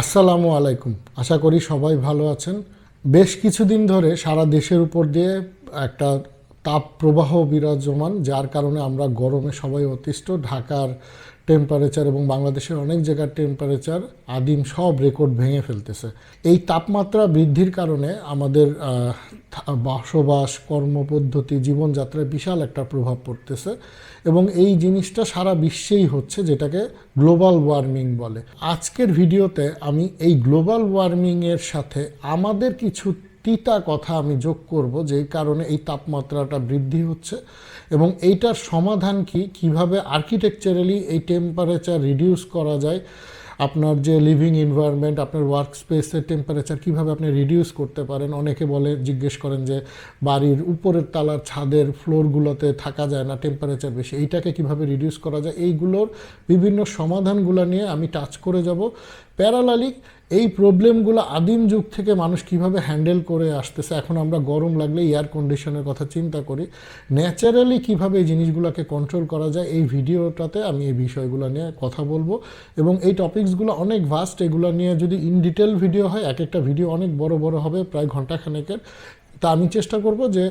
আসসালামু আলাইকুম। আশা করি সবাই ভালো আছেন। বেশ কিছুদিন ধরে সারা দেশের উপর দিয়ে একটা তাপ প্রবাহ বিরাজমান, যার কারণে আমরা গরমে সবাই অতিষ্ঠ। ঢাকার টেম্পারেচার এবং বাংলাদেশের অনেক জায়গার টেম্পারেচার আদিম সব রেকর্ড ভেঙে ফেলতেছে। এই তাপমাত্রা বৃদ্ধির কারণে আমাদের বসবাস, কর্মপদ্ধতি, জীবনযাত্রায় বিশাল একটা প্রভাব পড়তেছে এবং এই জিনিসটা সারা বিশ্বেই হচ্ছে, যেটাকে গ্লোবাল ওয়ার্মিং বলে। আজকের ভিডিওতে আমি এই গ্লোবাল ওয়ার্মিংয়ের সাথে আমাদের কিছু তিতা কথা আমি যোগ করব যেই কারণে এই তাপমাত্রাটা বৃদ্ধি হচ্ছে। এবং এইটার সমাধান কি? কীভাবে আর্কিটেকচারালি এই টেম্পারেচার রিডিউস করা যায়? আপনার যে লিভিং এনভায়রনমেন্ট আপনার ওয়ার্ক স্পেসের টেম্পারেচার কীভাবে আপনি রিডিউস করতে পারেন? অনেকে বলে, জিজ্ঞেস করেন যে, বাড়ির উপরের তালার ছাদের ফ্লোরগুলোতে থাকা যায় না টেম্পারেচার বেশি। এইটাকে কীভাবে রিডিউস করা যায়? এইগুলোর বিভিন্ন সমাধানগুলো নিয়ে আমি টাচ করে যাব। প্যারালালি এই প্রবলেমগুলো আদিম যুগ থেকে মানুষ কীভাবে হ্যান্ডেল করে আসতেছে, এখন আমরা গরম লাগলে এয়ার কন্ডিশনের কথা চিন্তা করি। ন্যাচারালি কীভাবে এই জিনিসগুলোকে কন্ট্রোল করা যায়, এই ভিডিওটাতে আমি এই বিষয়গুলো নিয়ে কথা বলব। এবং এই টপিকসগুলো অনেক ভাস্ট এগুলো নিয়ে যদি ইন ডিটেল ভিডিও হয়, এক একটা ভিডিও অনেক বড় বড় হবে, প্রায় ঘন্টাখানেকের। তা আমি চেষ্টা করব যে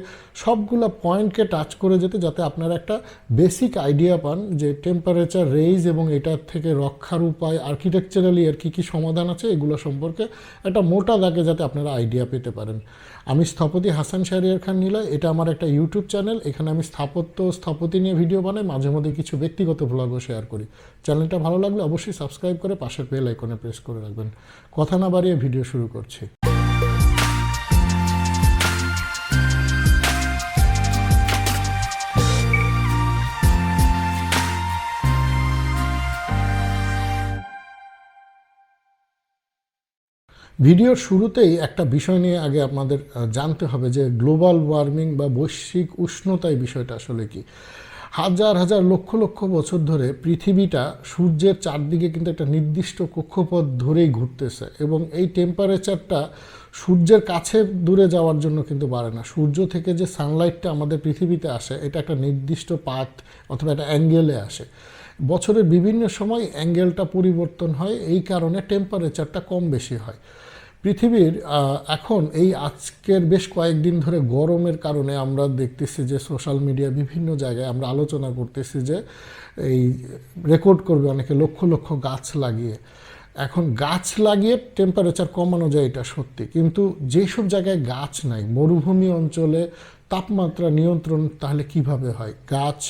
সবগুলো পয়েন্টকে টাচ করে যেতে, যাতে আপনারা একটা বেসিক আইডিয়া পান যে টেম্পারেচার রেইজ এবং এটার থেকে রক্ষার উপায় আর্কিটেকচারালি এর কী কী সমাধান আছে, এগুলো সম্পর্কে একটা মোটা দাগে যাতে আপনারা আইডিয়া পেতে পারেন। আমি স্থপতি হাসান শাহরিয়ার খান নিলয়, এটা আমার একটা ইউটিউব চ্যানেল এখানে আমি স্থাপত্য, স্থপতি নিয়ে ভিডিও বানাই, মাঝে মধ্যে কিছু ব্যক্তিগত ব্লগও শেয়ার করি। চ্যানেলটা ভালো লাগলে অবশ্যই সাবস্ক্রাইব করে পাশের বেল আইকনে প্রেস করে রাখবেন। কথা না বাড়িয়ে ভিডিও শুরু করছি। ভিডিওর শুরুতেই একটা বিষয় নিয়ে আগে আপনাদের জানতে হবে যে গ্লোবাল ওয়ার্মিং বা বৈশ্বিক উষ্ণতায় বিষয়টা আসলে কি। হাজার হাজার লক্ষ লক্ষ বছর ধরে পৃথিবীটা সূর্যের চারদিকে কিন্তু একটা নির্দিষ্ট কক্ষপথ ধরেই ঘুরতেছে এবং এই টেম্পারেচারটা সূর্যের কাছে দূরে যাওয়ার জন্য কিন্তু বাড়ে না। সূর্য থেকে যে সানলাইটটা আমাদের পৃথিবীতে আসে, এটা একটা নির্দিষ্ট পাথ অথবা একটা অ্যাঙ্গেলে আসে। বছরের বিভিন্ন সময় অ্যাঙ্গেলটা পরিবর্তন হয়, এই কারণে টেম্পারেচারটা কম বেশি হয়। পৃথিবীর এখন এই আজকের বেশ কয়েকদিন ধরে গরমের কারণে আমরা দেখতেছি যে সোশ্যাল মিডিয়া বিভিন্ন জায়গায় আমরা আলোচনা করতেছি যে এই রেকর্ড করবে অনেকে লক্ষ লক্ষ গাছ লাগিয়ে। এখন গাছ লাগিয়ে টেম্পারেচার কমানো যায় এটা সত্যি, কিন্তু যেসব জায়গায় গাছ নাই, মরুভূমি অঞ্চলে তাপমাত্রা নিয়ন্ত্রণ তাহলে কীভাবে হয়? গাছ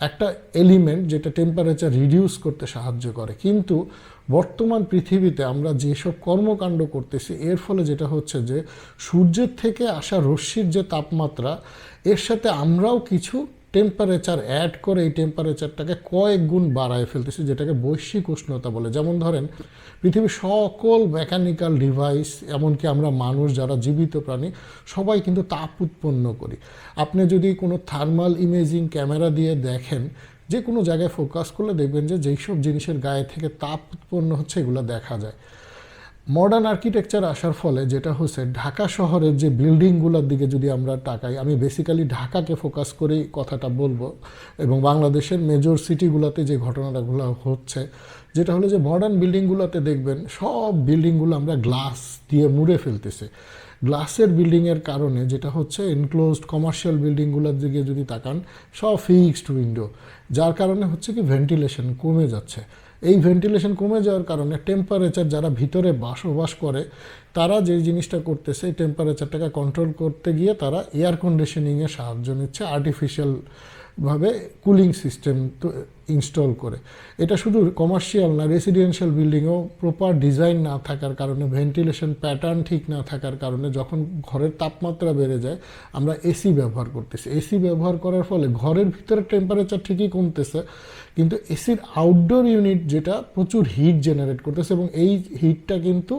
একটা এলিমেন্ট যেটা টেম্পারেচার রিডিউস করতে সাহায্য করে। কিন্তু বর্তমান পৃথিবীতে আমরা যেসব কর্মকাণ্ড করতেছি, এর ফলে যেটা হচ্ছে যে সূর্যের থেকে আসা রশ্মির যে তাপমাত্রা, এর সাথে আমরাও কিছু টেম্পারেচার অ্যাড করে এই টেম্পারেচারটাকে কয়েক গুণ বাড়ায় ফেলতেছে, যেটাকে বৈশ্বিক উষ্ণতা বলে। যেমন ধরেন, পৃথিবীর সকল মেকানিক্যাল ডিভাইস এমনকি আমরা মানুষ যারা জীবিত প্রাণী, সবাই কিন্তু তাপ উৎপন্ন করি। আপনি যদি কোনো থার্মাল ইমেজিং ক্যামেরা দিয়ে দেখেন যে কোনো জায়গায় ফোকাস করলে দেখবেন যে যেই সব জিনিসের গায়ে থেকে তাপ উৎপন্ন হচ্ছে, এগুলো দেখা যায়। মডার্ন আর্কিটেকচার আসার ফলে যেটা হচ্ছে ঢাকা শহরের যে বিল্ডিংগুলোর দিকে যদি আমরা তাকাই, আমি বেসিক্যালি ঢাকাকে ফোকাস করেই কথাটা বলব এবং বাংলাদেশের মেজর সিটিগুলোতে যে ঘটনাগুলো হচ্ছে, যেটা হলো যে মডার্ন বিল্ডিংগুলোতে দেখবেন সব বিল্ডিংগুলো আমরা গ্লাস দিয়ে মুড়ে ফেলতেছে। গ্লাসের বিল্ডিংয়ের কারণে যেটা হচ্ছে এনক্লোজড কমার্শিয়াল বিল্ডিংগুলোর দিকে যদি তাকান, সব ফিক্সড উইন্ডো যার কারণে হচ্ছে কি ভেন্টিলেশন কমে যাচ্ছে। এই ভেন্টিলেশন কমে যাওয়ার কারণে টেম্পারেচার যারা ভিতরে বাসবাস করে, তারা যে জিনিসটা করতেছে, এই টেম্পারেচারটাকে কন্ট্রোল করতে গিয়ে তারা এয়ার কন্ডিশনিংয়ের সাহায্য নিচ্ছে আর্টিফিশিয়াল ভাবে কুলিং সিস্টেম তো ইনস্টল করে। এটা শুধু কমার্শিয়াল না রেসিডেন্সিয়াল বিল্ডিংও প্রপার ডিজাইন না থাকার কারণে ভেন্টিলেশন প্যাটার্ন ঠিক না থাকার কারণে যখন ঘরের তাপমাত্রা বেড়ে যায়, আমরা এসি ব্যবহার করতেছি। এসি ব্যবহার করার ফলে ঘরের ভিতরে টেম্পারেচার ঠিকই কমতেছে, কিন্তু এসির আউটডোর ইউনিট যেটা প্রচুর হিট জেনারেট করতেছে এবং এই হিটটা কিন্তু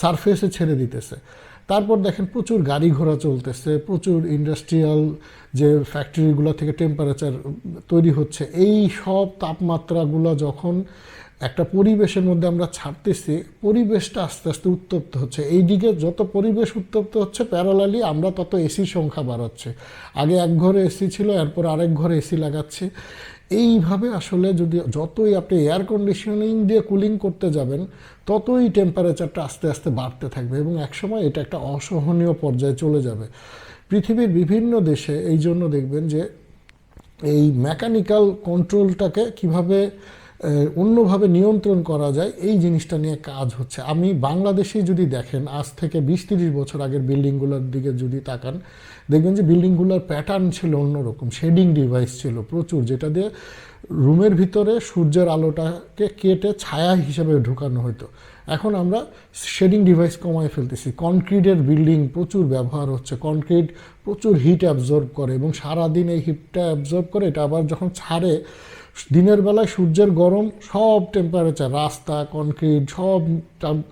সারফেসে ছেড়ে দিতেছে। তারপর দেখেন প্রচুর গাড়ি ঘোড়া চলতেছে, প্রচুর ইন্ডাস্ট্রিয়াল যে ফ্যাক্টরিগুলো থেকে টেম্পারেচার তৈরি হচ্ছে, এই সব তাপমাত্রাগুলো যখন একটা পরিবেশের মধ্যে আমরা ছাড়তেছি, পরিবেশটা আস্তে আস্তে উত্তপ্ত হচ্ছে। এই দিকে যত পরিবেশ উত্তপ্ত হচ্ছে প্যারালালি আমরা তত এসির সংখ্যা বাড়াচ্ছে। আগে এক ঘরে এসি ছিল, এরপর আরেক ঘরে এসি লাগাচ্ছি। এইভাবে আসলে যদি যতই আপনি এয়ার কন্ডিশনিং দিয়ে কুলিং করতে যাবেন, ততই টেম্পারেচারটা আস্তে আস্তে বাড়তে থাকবে এবং একসময় এটা একটা অসহনীয় পর্যায়ে চলে যাবে। পৃথিবীর বিভিন্ন দেশে এই জন্য দেখবেন যে এই মেকানিক্যাল কন্ট্রোলটাকে কীভাবে অন্যভাবে নিয়ন্ত্রণ করা যায়, এই জিনিসটা নিয়ে কাজ হচ্ছে। আমি বাংলাদেশে যদি দেখেন, আজ থেকে বিশ তিরিশ বছর আগের বিল্ডিংগুলোর দিকে যদি তাকান, দেখবেন যে বিল্ডিংগুলোর প্যাটার্ন ছিল অন্যরকম শেডিং ডিভাইস ছিল প্রচুর, যেটা দিয়ে রুমের ভিতরে সূর্যের আলোটাকে কেটে ছায়া হিসেবে ঢুকানো হতো এখন আমরা শেডিং ডিভাইস কমায় ফেলতেছি। কনক্রিটের বিল্ডিং প্রচুর ব্যবহার হচ্ছে কনক্রিট প্রচুর হিট অ্যাবজর্ব করে এবং সারাদিন এই হিটটা অ্যাবজর্ব করে, এটা আবার যখন ছাড়ে দিনের বেলায় সূর্যের গরম সব টেম্পারেচার রাস্তা কনক্রিট সব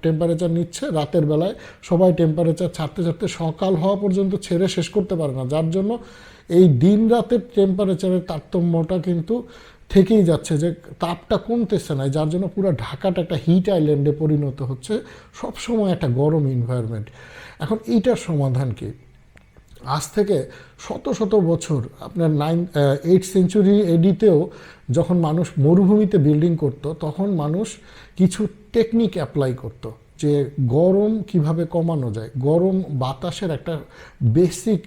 টেম্পারেচার নিচ্ছে। রাতের বেলায় সবাই টেম্পারেচার ছাড়তে ছাড়তে সকাল হওয়া পর্যন্ত ছেড়ে শেষ করতে পারে না। যার জন্য এই দিন রাতের টেম্পারেচারের তারতম্যটা কিন্তু থেকেই যাচ্ছে যে তাপটা কমতেছে না। যার জন্য পুরো ঢাকাটা একটা হিট আইল্যান্ডে পরিণত হচ্ছে। সবসময় একটা গরম এনভায়রনমেন্ট এখন এইটার সমাধান কি? আজ থেকে শত শত বছর আপনার নাইন এইট সেঞ্চুরি এডিতেও যখন মানুষ মরুভূমিতে বিল্ডিং করত, তখন মানুষ কিছু টেকনিক অ্যাপ্লাই করত যে গরম কীভাবে কমানো যায়। গরম বাতাসের একটা বেসিক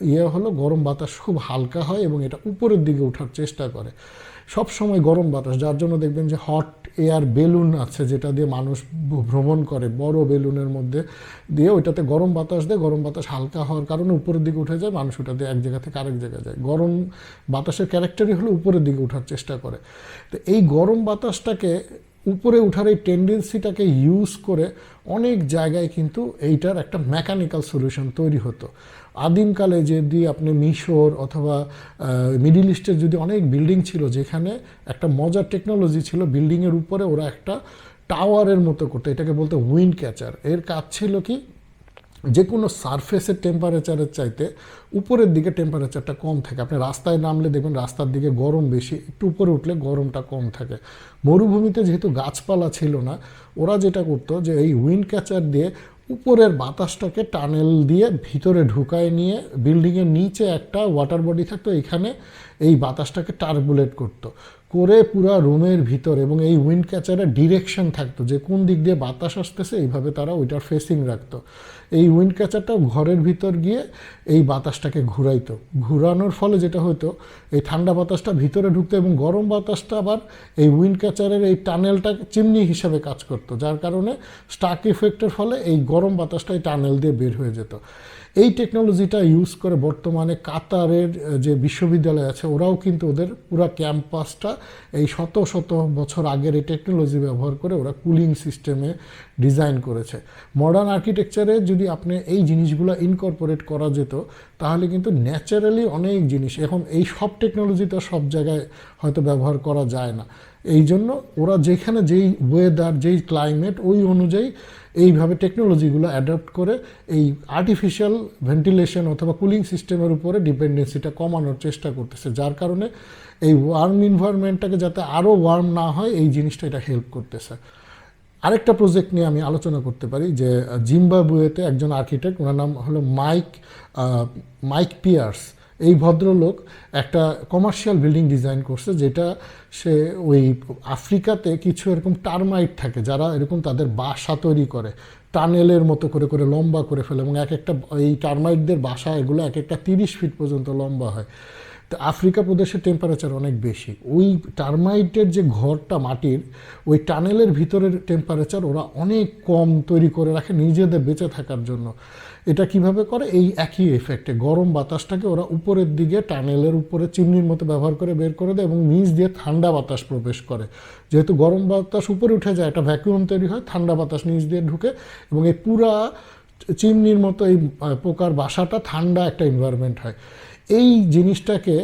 ইয়ে হলো গরম বাতাস খুব হালকা হয় এবং এটা উপরের দিকে ওঠার চেষ্টা করে। সব সময় গরম বাতাস, যার জন্য দেখবেন যে হট এয়ার বেলুন আছে যেটা দিয়ে মানুষ ভ্রমণ করে, বড় বেলুনের মধ্যে দিয়ে ওইটাতে গরম বাতাস দেয়, গরম বাতাস হালকা হওয়ার কারণে উপরের দিকে উঠে যায়, মানুষ ওটা দিয়ে এক জায়গা থেকে আরেক জায়গায় যায়। গরম বাতাসের ক্যারেক্টারই হলো উপরের দিকে ওঠার চেষ্টা করে। তো এই গরম বাতাসটাকে উপরে উঠার এই টেন্ডেন্সিটাকে ইউজ করে অনেক জায়গায় কিন্তু এইটার একটা মেকানিক্যাল সলিউশন তৈরি হতো। আদিমকালে যদি আপনি মিশর অথবা মিডিল ইস্টের যদি অনেক বিল্ডিং ছিল যেখানে একটা মজার টেকনোলজি ছিল, বিল্ডিংয়ের উপরে ওরা একটা টাওয়ারের মতো করতো, এটাকে বলতো উইন্ড ক্যাচার। এর কাজ ছিল কি যে কোনো সারফেসের টেম্পারেচারের চাইতে উপরের দিকে টেম্পারেচারটা কম থাকে। আপনি রাস্তায় নামলে দেখবেন রাস্তার দিকে গরম বেশি, একটু উপরে উঠলে গরমটা কম থাকে। মরুভূমিতে যেহেতু গাছপালা ছিল না, ওরা যেটা করতো যে এই উইন্ড ক্যাচার দিয়ে উপরের বাতাসটাকে টানেল দিয়ে ভিতরে ঢুকায় নিয়ে বিল্ডিংয়ের নিচে একটা ওয়াটার বডি থাকতো, এখানে এই বাতাসটাকে টার্বুলেট করতো, করে পুরো রুমের ভিতর এবং এই উইন্ড ক্যাচারের ডিরেকশন থাকতো যে কোন দিক দিয়ে বাতাস আসতেছে, এইভাবে তারা ওইটার ফেসিং রাখতো। এই উইন্ড ক্যাচারটা ঘরের ভিতর গিয়ে এই বাতাসটাকে ঘুরাইতো। ঘুরানোর ফলে যেটা হতো এই ঠান্ডা বাতাসটা ভিতরে ঢুকতো এবং গরম বাতাসটা আবার এই উইন্ড ক্যাচারের এই টানেলটা চিমনি হিসাবে কাজ করতো, যার কারণে স্টাক ইফেক্টের ফলে এই গরম বাতাসটা এই টানেল দিয়ে বের হয়ে যেত। এই টেকনোলজিটা ইউজ করে বর্তমানে কাতারের যে বিশ্ববিদ্যালয় আছে, ওরাও কিন্তু ওদের পুরো ক্যাম্পাসটা এই শত শত বছর আগের এই টেকনোলজি ব্যবহার করে ওরা কুলিং সিস্টেমে ডিজাইন করেছে। মডার্ন আর্কিটেকচারে যদি আপনি এই জিনিসগুলো ইনকর্পোরেট করা যেত, তাহলে কিন্তু ন্যাচারালি অনেক জিনিস, এখন এই সব টেকনোলজি তো সব জায়গায় হয়তো ব্যবহার করা যায় না। এই জন্য ওরা যেখানে যেই ওয়েদার যেই ক্লাইমেট ওই অনুযায়ী এইভাবে টেকনোলজিগুলো অ্যাডাপ্ট করে এই আর্টিফিশিয়াল ভেন্টিলেশন অথবা কুলিং সিস্টেমের উপরে ডিপেন্ডেন্সিটা কমানোর চেষ্টা করতেছে, যার কারণে এই ওয়ার্ম ইনভায়রনমেন্টটাকে যাতে আরও ওয়ার্ম না হয়, এই জিনিসটা এটা হেল্প করতেছে। আরেকটা প্রজেক্ট নিয়ে আমি আলোচনা করতে পারি যে জিম্বাবুয়েতে একজন আর্কিটেক্ট ওনার নাম হলো মাইক মাইক পিয়ার্স এই ভদ্রলোক একটা কমার্শিয়াল বিল্ডিং ডিজাইন করছে, যেটা সে ওই আফ্রিকাতে কিছু এরকম টার্মাইট থাকে, যারা এরকম তাদের বাসা তৈরি করে। টানেলের মতো করে করে লম্বা করে ফেলে এবং এক একটা এই টার্মাইটদের বাসা এগুলো এক একটা তিরিশ ফিট পর্যন্ত লম্বা হয়। তো আফ্রিকা প্রদেশের টেম্পারেচার অনেক বেশি। ওই টার্মাইটের যে ঘরটা মাটির, ওই টানেলের ভিতরের টেম্পারেচার ওরা অনেক কম তৈরি করে রাখে নিজেদের বেঁচে থাকার জন্য। এটা কীভাবে করে? এই একই এফেক্টে গরম বাতাসটাকে ওরা উপরের দিকে টানেলের উপরে চিমনির মতো ব্যবহার করে বের করে দেয় এবং নিচ দিয়ে ঠান্ডা বাতাস প্রবেশ করে। যেহেতু গরম বাতাস উপরে উঠে যায়, একটা ভ্যাকুয়াম তৈরি হয়, ঠান্ডা বাতাস নিচ দিয়ে ঢুকে এবং এই পুরা চিমনির মতো এই পোকার বাসাটা ঠান্ডা একটা এনভায়রনমেন্ট হয়। এই জিনিসটাকে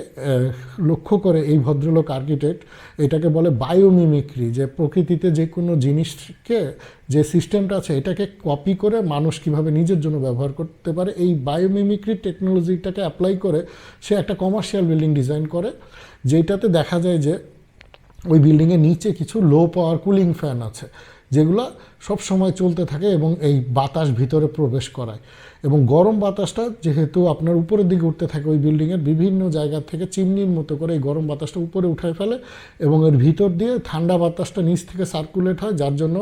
লক্ষ্য করে এই ভদ্রলোক আর্কিটেক্ট এটাকে বলে বায়োমিমিক্রি যে প্রকৃতিতে যে কোনো জিনিসকে, যে সিস্টেমটা আছে, এটাকে কপি করে মানুষ কীভাবে নিজের জন্য ব্যবহার করতে পারে, এই বায়োমিমিক্রি টেকনোলজিটাকে অ্যাপ্লাই করে সে একটা কমার্শিয়াল বিল্ডিং ডিজাইন করে, যেটাতে দেখা যায় যে ওই বিল্ডিংয়ের নিচে কিছু লো পাওয়ার কুলিং ফ্যান আছে, যেগুলো সব সময় চলতে থাকে এবং এই বাতাস ভিতরে প্রবেশ করায়। এবং গরম বাতাসটা যেহেতু আপনার উপরের দিকে উঠতে থাকে ওই বিল্ডিংয়ের বিভিন্ন জায়গা থেকে চিমনির মতো করে এই গরম বাতাসটা উপরে উঠায় ফেলে এবং এর ভিতর দিয়ে ঠান্ডা বাতাসটা নিচ থেকে সার্কুলেট হয়, যার জন্য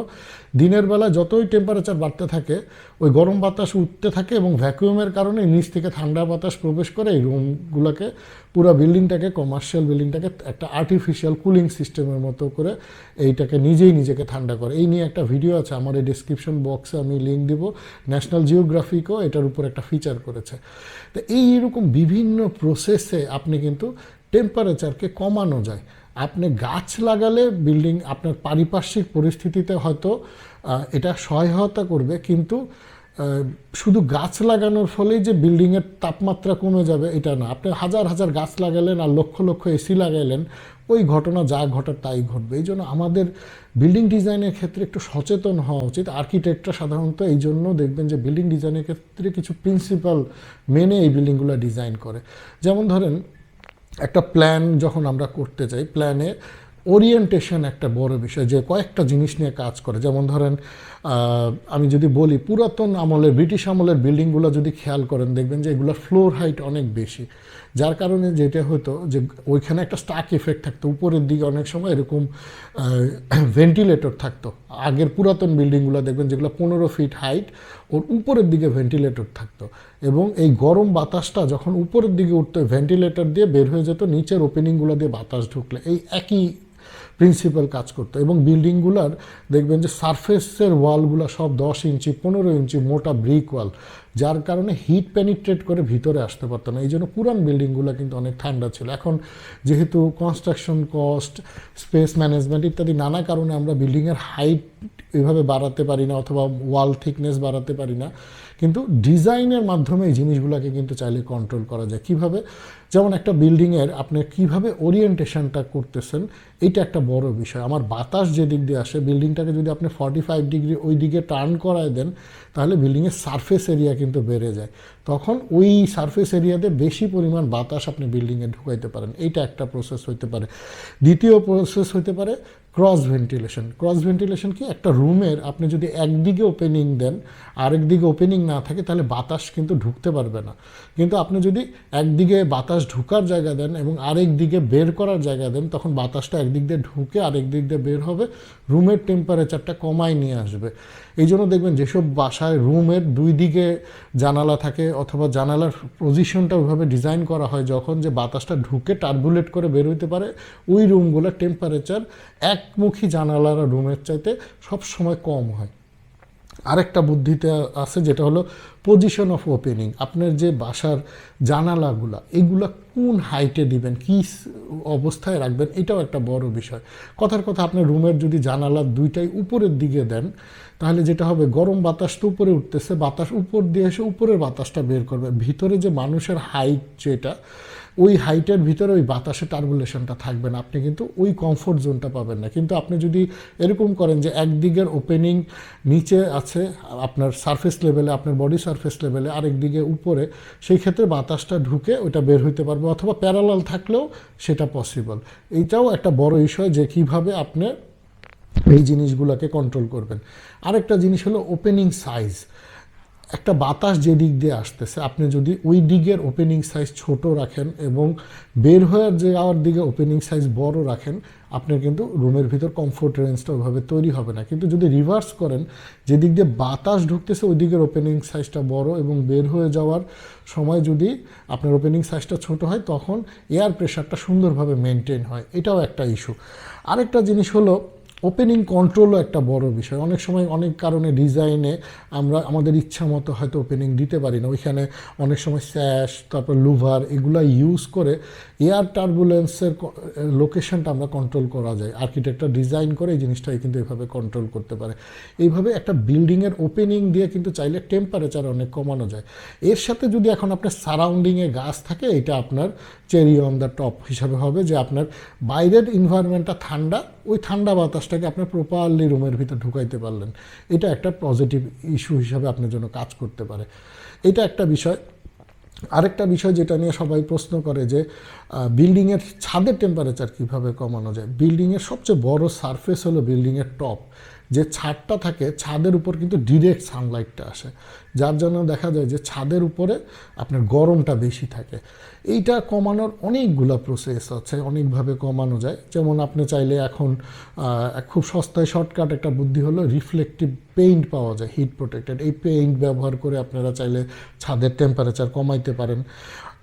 দিনের বেলা যতই টেম্পারেচার বাড়তে থাকে, ওই গরম বাতাস উঠতে থাকে এবং ভ্যাকুয়ামের কারণে নিচ থেকে ঠান্ডা বাতাস প্রবেশ করে এই রুমগুলোকে পুরো বিল্ডিংটাকে কমার্শিয়াল বিল্ডিংটাকে একটা আর্টিফিশিয়াল কুলিং সিস্টেমের মতো করে এইটাকে নিজেই নিজেকে ঠান্ডা করে। এই নিয়ে একটা ভিডিও আছে, আমার এই ডিসক্রিপশন বক্সে আমি লিঙ্ক দিব। ন্যাশনাল জিওগ্রাফিকও এটার উপর একটা ফিচার করেছে। তো এইরকম বিভিন্ন প্রসেসে আপনি কিন্তু টেম্পারেচারকে কমানো যায়। আপনি গাছ লাগালে বিল্ডিং আপনার পারিপার্শ্বিক পরিস্থিতিতে হয়তো এটা সহায়তা করবে, কিন্তু শুধু গাছ লাগানোর ফলেই যে বিল্ডিংয়ের তাপমাত্রা কমে যাবে, এটা না। আপনি হাজার হাজার গাছ লাগালেন আর লক্ষ লক্ষ এসি লাগাইলেন, ওই ঘটনা যা ঘটার তাই ঘটবে। এই জন্য আমাদের বিল্ডিং ডিজাইনের ক্ষেত্রে একটু সচেতন হওয়া উচিত। আর্কিটেক্টরা সাধারণত এই জন্য দেখবেন যে বিল্ডিং ডিজাইনের ক্ষেত্রে কিছু প্রিন্সিপাল মেনে এই বিল্ডিংগুলো ডিজাইন করে। যেমন ধরেন, একটা প্ল্যান যখন আমরা করতে চাই প্ল্যানে ওরিয়েন্টেশন একটা বড় বিষয়, যে কয়েকটা জিনিস নিয়ে কাজ করে। যেমন ধরেন আমি যদি বলি, পুরাতন আমলের, ব্রিটিশ আমলের বিল্ডিংগুলো যদি খেয়াল করেন, দেখবেন যে এগুলোর ফ্লোর হাইট অনেক বেশি। যার কারণে যেটা হতো যে ওইখানে একটা স্টাক এফেক্ট থাকতো। উপরের দিকে অনেক সময় এরকম ভেন্টিলেটর থাকতো। আগের পুরাতন বিল্ডিংগুলো দেখবেন যেগুলো পনেরো ফিট হাইট ওর উপরের দিকে ভেন্টিলেটর থাকতো। এবং এই গরম বাতাসটা যখন উপরের দিকে উঠতো ভেন্টিলেটর দিয়ে বের হয়ে যেত, নিচের ওপেনিংগুলো দিয়ে বাতাস ঢুকলে। এই একই প্রিন্সিপাল কাজ করতো। এবং বিল্ডিংগুলোর দেখবেন যে সারফেসের ওয়ালগুলো সব দশ ইঞ্চি, পনেরো ইঞ্চি মোটা ব্রিক ওয়াল যার কারণে হিট পেনিট্রেট করে ভিতরে আসতে পারতো না। এই জন্য পুরান বিল্ডিংগুলো কিন্তু অনেক ঠান্ডা ছিল। এখন যেহেতু কনস্ট্রাকশন কস্ট স্পেস ম্যানেজমেন্ট ইত্যাদি নানা কারণে আমরা বিল্ডিংয়ের হাইট এভাবে বাড়াতে পারি না অথবা ওয়াল থিকনেস বাড়াতে পারি না। কিন্তু ডিজাইনের মাধ্যমে এই জিনিসগুলোকে কিন্তু চাইলে কন্ট্রোল করা যায়। কীভাবে? যেমন একটা বিল্ডিংয়ের আপনি কীভাবে ওরিয়েন্টেশনটা করতেছেন এইটা একটা বড় বিষয়। আমার বাতাস যে দিক দিয়ে আসে, বিল্ডিংটাকে যদি আপনি ফর্টি ফাইভ ডিগ্রি ওই দিকে টার্ন করায় দেন, তাহলে বিল্ডিংয়ের সারফেস এরিয়া কিন্তু বেড়ে যায়। তখন ওই সারফেস এরিয়াতে বেশি পরিমাণ বাতাস আপনি বিল্ডিংয়ে ঢুকাইতে পারেন। এইটা একটা প্রসেস হইতে পারে। দ্বিতীয় প্রসেস হইতে পারে ক্রস ভেন্টিলেশন ক্রস ভেন্টিলেশন কি? একটা রুমের আপনি যদি একদিকে ওপেনিং দেন, আরেক দিকে ওপেনিং না থাকে, তাহলে বাতাস কিন্তু ঢুকতে পারবে না। কিন্তু আপনি যদি একদিকে বাতাস ঢুকার জায়গা দেন এবং আরেক দিকে বের করার জায়গা দেন, তখন বাতাসটা একদিক দিয়ে ঢুকে আরেক দিক দিয়ে বের হবে, রুমের টেম্পারেচারটা কমায় নিয়ে আসবে। এই জন্য দেখবেন যেসব বাসায় রুমের দুই দিকে জানালা থাকে অথবা জানালার পজিশনটা ওইভাবে ডিজাইন করা হয়, যখন যে বাতাসটা ঢুকে টার্বুলেট করে বের হইতে পারে, ওই রুমগুলোর টেম্পারেচার একমুখী জানালার রুমের চাইতে সব সময় কম হয়। আরেকটা বুদ্ধিতে আছে, যেটা হলো পজিশন অফ ওপেনিং আপনার যে বাসার জানালাগুলা, এগুলা কোন হাইটে দিবেন, কী অবস্থায় রাখবেন, এটাও একটা বড় বিষয়। কথার কথা, আপনার রুমের যদি জানালা দুইটাই উপরের দিকে দেন, তাহলে যেটা হবে, গরম বাতাস তো উপরে উঠতেছে, বাতাস উপর দিয়ে এসে উপরের বাতাসটা বের করবে। ভিতরে যে মানুষের হাইট যেটা ওই হাইটের ভিতরে ওই বাতাসে টার্বুলেশনটা থাকবে না। আপনি কিন্তু ওই কমফোর্ট জোনটা পাবেন না। কিন্তু আপনি যদি এরকম করেন যে একদিকের ওপেনিং নিচে আছে, আপনার সারফেস লেভেলে আপনার বডি সারফেস লেভেলে আরেক উপরে, সেই ক্ষেত্রে বাতাসটা ঢুকে ওইটা বের হইতে পারবে অথবা প্যারালাল থাকলেও সেটা পসিবল এইটাও একটা বড় বিষয় যে কীভাবে আপনি এই জিনিসগুলোকে কন্ট্রোল করবেন। আরেকটা জিনিস হলো ওপেনিং সাইজ একটা বাতাস যে দিক দিয়ে আসতেছে, আপনি যদি ওই দিকের ওপেনিং সাইজ ছোট রাখেন এবং বের হয়ে যাওয়ার দিকে ওপেনিং সাইজ বড় রাখেন, আপনার কিন্তু রুমের ভিতর কমফোর্ট রেঞ্জটা ওইভাবে তৈরি হবে না। কিন্তু যদি রিভার্স করেন, যে দিক দিয়ে বাতাস ঢুকতেছে ওই দিকের ওপেনিং সাইজটা বড় এবং বের হয়ে যাওয়ার সময় যদি আপনার ওপেনিং সাইজটা ছোট হয়, তখন এয়ার প্রেশারটা সুন্দরভাবে মেনটেন হয়। এটাও একটা ইস্যু আরেকটা জিনিস হলো ওপেনিং কন্ট্রোলও একটা বড় বিষয়। অনেক সময় অনেক কারণে ডিজাইনে আমরা আমাদের ইচ্ছা মতো হয়তো ওপেনিং দিতে পারি না। ওইখানে অনেক সময় স্যাশ তারপর লুভার এগুলা ইউজ করে এয়ার টার্বুলেন্সের লোকেশনটা আমরা কন্ট্রোল করা যায়। আর্কিটেক্টরা ডিজাইন করে এই জিনিসটাই কিন্তু এভাবে কন্ট্রোল করতে পারে। এইভাবে একটা বিল্ডিংয়ের ওপেনিং দিয়ে কিন্তু চাইলে টেম্পারেচার অনেক কমানো যায়। এর সাথে যদি এখন আপনার সারাউন্ডিংয়ে গাছ থাকে, এটা আপনার চেরি অন দ্য টপ হিসাবে হবে যে আপনার বাইরের ইনভায়রনমেন্টটা ঠান্ডা, ওই ঠান্ডা বাতাসটাকে আপনার প্রপারলি রুমের ভিতর ঢুকাইতে পারলেন। এটা একটা পজিটিভ ইস্যু হিসাবে আপনার জন্য কাজ করতে পারে। এটা একটা বিষয়। আরেকটা বিষয় যেটা নিয়ে সবাই প্রশ্ন করে যে বিল্ডিংয়ের ছাদের টেম্পারেচার কীভাবে কমানো যায়? বিল্ডিংয়ের সবচেয়ে বড় সারফেস হলো বিল্ডিংয়ের টপ যে ছাদটা থাকে, ছাদের উপর কিন্তু ডিরেক্ট সানলাইটটা আসে। যার জন্য দেখা যায় যে ছাদের উপরে আপনার গরমটা বেশি থাকে। এইটা কমানোর অনেকগুলো প্রসেস আছে, অনেকভাবে কমানো যায়। যেমন আপনি চাইলে এখন খুব সস্তায় শর্টকাট একটা বুদ্ধি হলো রিফ্লেকটিভ পেইন্ট পাওয়া যায় হিট প্রোটেক্টেড এই পেইন্ট ব্যবহার করে আপনারা চাইলে ছাদের টেম্পারেচার কমাইতে পারেন।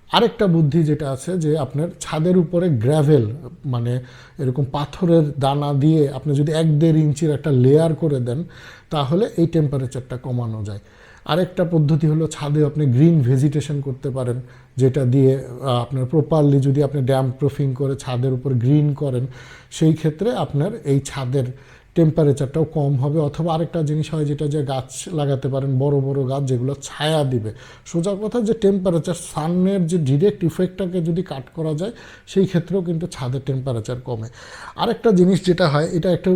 আরেকটা বুদ্ধি যেটা আছে যে আপনার ছাদের উপরে গ্র্যাভেল মানে এরকম পাথরের দানা দিয়ে আপনি যদি এক দেড় ইঞ্চির একটা লেয়ার করে দেন, তাহলে এই টেম্পারেচারটা কমানো যায়। আরেকটা পদ্ধতি হলো ছাদে আপনি গ্রিন ভেজিটেশন করতে পারেন, যেটা দিয়ে আপনার প্রপারলি যদি আপনি ড্যাম প্রুফিং করে ছাদের উপর গ্রিন করেন, সেই ক্ষেত্রে আপনার এই ছাদের টেম্পারেচারটাও কম হবে, অথবা আরেকটা জিনিস হয় যেটা যে গাছ লাগাতে পারেন, বড় বড় গাছ যেগুলো ছায়া দিবে। সোজা কথা যে টেম্পারেচার সানের যে ডিরেক্ট ইফেক্টটাকে যদি কাট করা যায়, সেই ক্ষেত্রেও কিন্তু ছাদের টেম্পারেচার কমে। আরেকটা জিনিস যেটা হয়, এটা একটু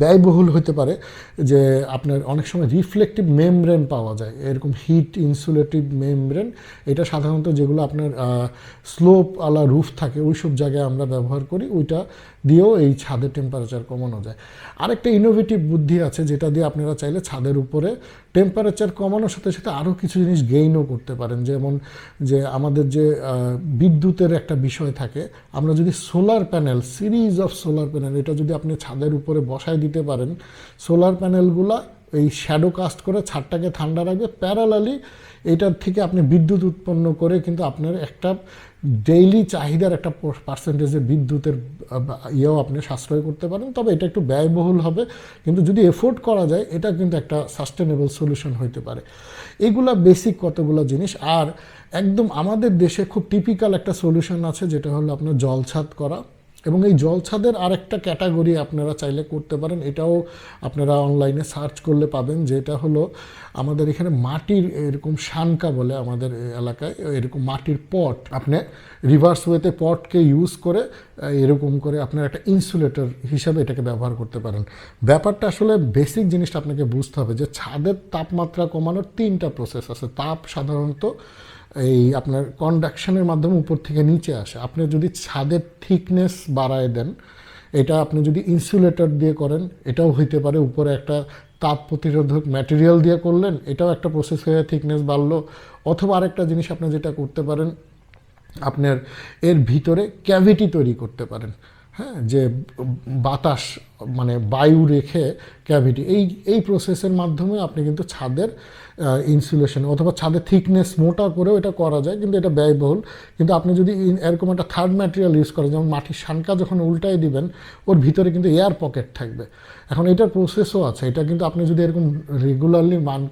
ব্যয়বহুল হতে পারে, যে আপনার অনেক সময় রিফ্লেকটিভ মেমব্রেন পাওয়া যায়, এরকম হিট ইনসুলেটিভ মেমব্রেন এটা সাধারণত যেগুলো আপনার স্লোপ আলা রুফ থাকে ওই সব জায়গায় আমরা ব্যবহার করি, ওইটা দিয়েও এই ছাদের টেম্পারেচার কমানো যায়। আরেকটা ইনোভেটিভ বুদ্ধি আছে, যেটা দিয়ে আপনারা চাইলে ছাদের উপরে টেম্পারেচার কমানোর সাথে সাথে আরও কিছু জিনিস গেইনও করতে পারেন। যেমন যে আমাদের যে বিদ্যুতের একটা বিষয় থাকে, আমরা যদি solar panel series of solar panel এটা যদি আপনি ছাদের উপরে বসায় দিতে পারেন সোলার প্যানেলগুলা এই শ্যাডো কাস্ট করে ছাদটাকে ঠান্ডা রাখবে। প্যারালালি এটার থেকে আপনি বিদ্যুৎ উৎপন্ন করে কিন্তু আপনার একটা ডেইলি চাহিদার একটা পার্সেন্টেজে বিদ্যুতের ইয়েও আপনি সাশ্রয় করতে পারেন। তবে এটা একটু ব্যয়বহুল হবে। কিন্তু যদি এফোর্ড করা যায়, এটা কিন্তু একটা সাস্টেনেবল সলিউশন হইতে পারে। এগুলা বেসিক কতগুলো জিনিস? আর একদম আমাদের দেশে খুব টিপিক্যাল একটা সলিউশন আছে, যেটা হলো আপনার জলছাদ করা। এবং এই জলছাদের আরেকটা ক্যাটাগরি আপনারা চাইলে করতে পারেন, এটাও আপনারা অনলাইনে সার্চ করলে পাবেন, যেটা হলো আমাদের এখানে মাটির এরকম শানকা বলে আমাদের এলাকায়, এরকম মাটির পট, আপনি রিভার্স ওয়েতে পটকে ইউজ করে, এরকম করে আপনার একটা ইনসুলেটর হিসাবে এটাকে ব্যবহার করতে পারেন। ব্যাপারটা আসলে বেসিক জিনিসটা আপনাকে বুঝতে হবে যে ছাদের তাপমাত্রা কমানোর তিনটা প্রসেস আছে। তাপ সাধারণত এই আপনার কন্ডাকশনের মাধ্যমে উপর থেকে নিচে আসে। আপনি যদি ছাদের থিকনেস বাড়ায় দেন, এটা আপনি যদি ইনসুলেটর দিয়ে করেন, এটাও হইতে পারে উপরে একটা তাপ প্রতিরোধক ম্যাটেরিয়াল দিয়ে করলেন, এটাও একটা প্রসেস হয়ে থিকনেস বাড়লো। অথবা আরেকটা জিনিস আপনি যেটা করতে পারেন, আপনার এর ভিতরে ক্যাভিটি তৈরি করতে পারেন। হ্যাঁ যে বাতাস মানে বায়ু রেখে ক্যাভিটি এই এই প্রসেসের মাধ্যমে আপনি কিন্তু ছাদের ইনসুলেশন অথবা ছাদের থিকনেস মোটা করেও এটা করা যায়, কিন্তু এটা ব্যয়বহুল। কিন্তু আপনি যদি এরকম একটা থার্ড ম্যাটেরিয়াল ইউজ করেন, যেমন মাটির শানকা যখন উল্টায় দিবেন, ওর ভিতরে কিন্তু এয়ার পকেট থাকবে। এখন এটার প্রসেসও আছে, এটা কিন্তু আপনি যদি এরকম রেগুলারলি মান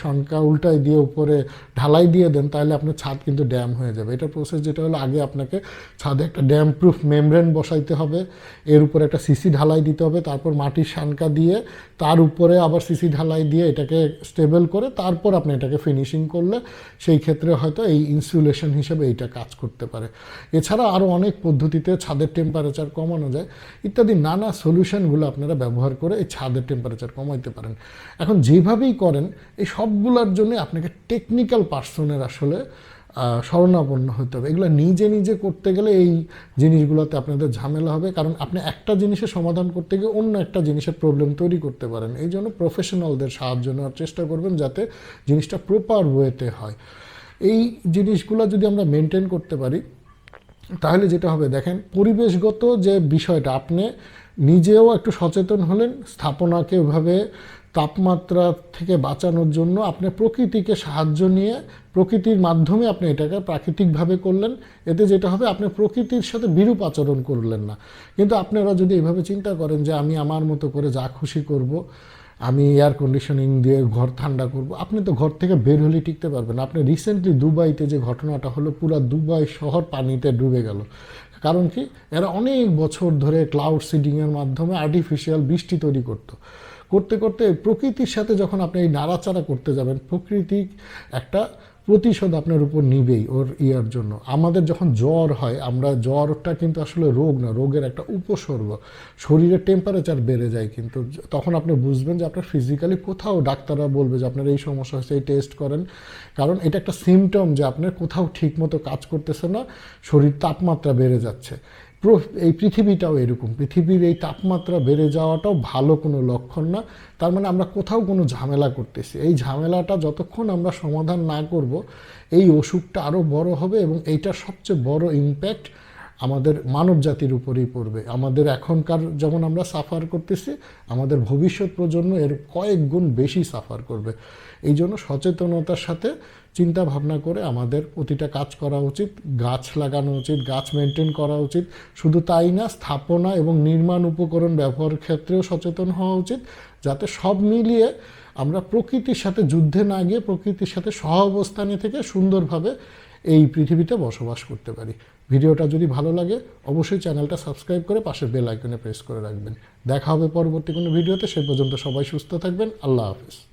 শানকা উল্টায় দিয়ে উপরে ঢালাই দিয়ে দেন, তাহলে আপনার ছাদ কিন্তু ড্যাম হয়ে যাবে। এটার প্রসেস যেটা হলো, আগে আপনাকে ছাদে একটা ড্যাম প্রুফ মেমব্রেন বসাইতে হবে, এর উপরে একটা সিসি ঢালাই দিতে হবে তারপর মাটির সানকা দিয়ে তার উপরে আবার সিসি ঢালাই দিয়ে এটাকে স্টেবল করে তারপর আপনি এটাকে ফিনিশিং করলে সেই ক্ষেত্রে হয়তো এই ইনসুলেশন হিসেবে এইটা কাজ করতে পারে। এছাড়া আরও অনেক পদ্ধতিতে ছাদের টেম্পারেচার কমানো যায়। ইত্যাদি নানা সলিউশনগুলো আপনারা ব্যবহার করে এই ছাদের টেম্পারেচার কমাইতে পারেন। এখন যেভাবেই করেন, এই সবগুলোর জন্য আপনাকে টেকনিক্যাল পার্সনের আসলে শরণাপন্ন হতে হবে। এগুলো নিজে নিজে করতে গেলে এই জিনিসগুলোতে আপনাদের ঝামেলা হবে। কারণ আপনি একটা জিনিসের সমাধান করতে গিয়ে অন্য একটা জিনিসের প্রবলেম তৈরি করতে পারেন। এই জন্য প্রফেশনালদের সাহায্য নেওয়ার চেষ্টা করবেন যাতে জিনিসটা প্রপার ওয়েতে হয়। এই জিনিসগুলো যদি আমরা মেনটেন করতে পারি, তাহলে যেটা হবে, দেখেন, পরিবেশগত যে বিষয়টা, আপনি নিজেও একটু সচেতন হলেন, স্থাপনাকে ওইভাবে তাপমাত্রা থেকে বাঁচানোর জন্য আপনি প্রকৃতিকে সাহায্য নিয়ে প্রকৃতির মাধ্যমে আপনি এটাকে প্রাকৃতিকভাবে করলেন। এতে যেটা হবে, আপনি প্রকৃতির সাথে বিরূপ আচরণ করলেন না। কিন্তু আপনারা যদি এভাবে চিন্তা করেন যে, আমি আমার মতো করে যা খুশি করব, আমি এয়ার কন্ডিশনিং দিয়ে ঘর ঠান্ডা করব, আপনি তো ঘর থেকে বের হলে টিকতে পারবেন আপনি রিসেন্টলি দুবাইতে যে ঘটনাটা হলো, পুরো দুবাই শহর পানিতে ডুবে গেল। কারণ কি? এরা অনেক বছর ধরে ক্লাউড সিডিংয়ের মাধ্যমে আর্টিফিশিয়াল বৃষ্টি তৈরি করতো। করতে করতে প্রকৃতির সাথে যখন আপনি এই নাড়াচাড়া করতে যাবেন প্রকৃতি একটা প্রতিশোধ আপনার উপর নিবেই ওর ইয়ার জন্য। আমাদের যখন জ্বর হয়, আমরা জ্বরটা কিন্তু আসলে রোগ না, রোগের একটা উপসর্গ। শরীরের টেম্পারেচার বেড়ে যায় কিন্তু তখন আপনি বুঝবেন যে আপনার ফিজিক্যালি কোথাও ডাক্তাররা বলবে যে আপনার এই সমস্যা হচ্ছে এই টেস্ট করেন। কারণ এটা একটা সিমটম যে আপনার কোথাও ঠিকমতো কাজ করতেছে না, শরীর তাপমাত্রা বেড়ে যাচ্ছে। এই পৃথিবীটাও এরকম। পৃথিবীর এই তাপমাত্রা বেড়ে যাওয়াটাও ভালো কোনো লক্ষণ না। তার মানে আমরা কোথাও কোনো ঝামেলা করতেছি। এই ঝামেলাটা যতক্ষণ আমরা সমাধান না করব, এই অসুখটা আরও বড় হবে এবং এইটার সবচেয়ে বড় ইম্প্যাক্ট আমাদের মানব জাতির উপরেই পড়বে। আমাদের এখনকার যেমন আমরা সাফার করতেছি, আমাদের ভবিষ্যৎ প্রজন্ম এর কয়েক গুণ বেশি সাফার করবে। এই জন্য সচেতনতার সাথে চিন্তা ভাবনা করে আমাদের প্রতিটা কাজ করা উচিত, গাছ লাগানো উচিত, গাছ মেনটেন করা উচিত। শুধু তাই না, স্থাপনা এবং নির্মাণ উপকরণ ব্যবহারের ক্ষেত্রেও সচেতন হওয়া উচিত, যাতে সব মিলিয়ে আমরা প্রকৃতির সাথে যুদ্ধে না গিয়ে প্রকৃতির সাথে সহ অবস্থানে থেকে সুন্দরভাবে এই পৃথিবীতে বসবাস করতে পারি। ভিডিওটা যদি ভালো লাগে, অবশ্যই চ্যানেলটা সাবস্ক্রাইব করে পাশের বেল আইকনে প্রেস করে রাখবেন। দেখা হবে পরবর্তী কোনো ভিডিওতে, সে পর্যন্ত সবাই সুস্থ থাকবেন। আল্লাহ হাফিজ।